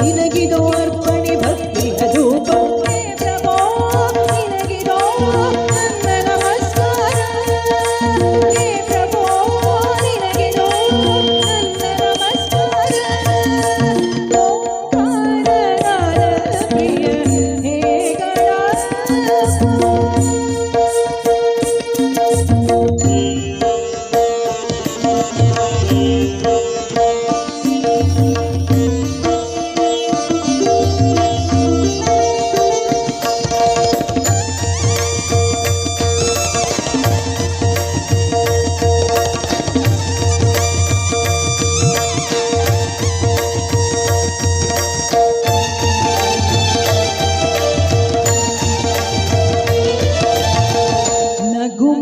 ನಿನಗಿದೋ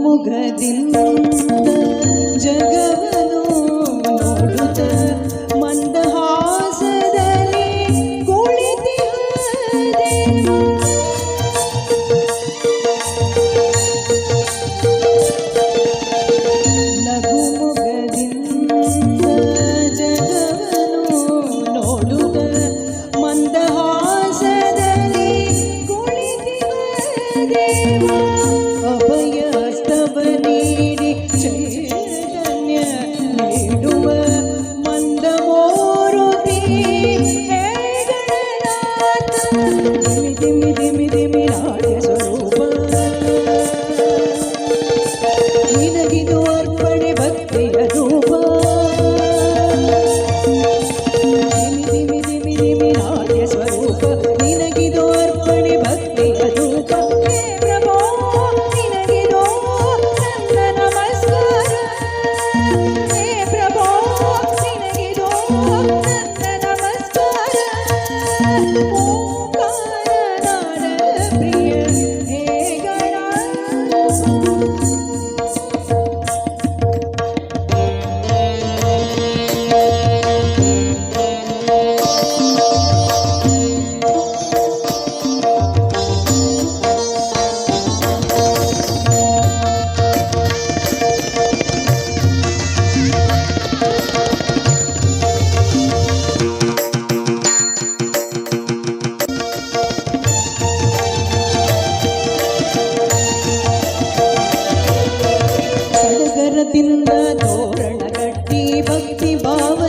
मुगदिन्द जगवनु Gracias. சங்ககரதிருந்த தோரண கட்டி பக்தி பாவ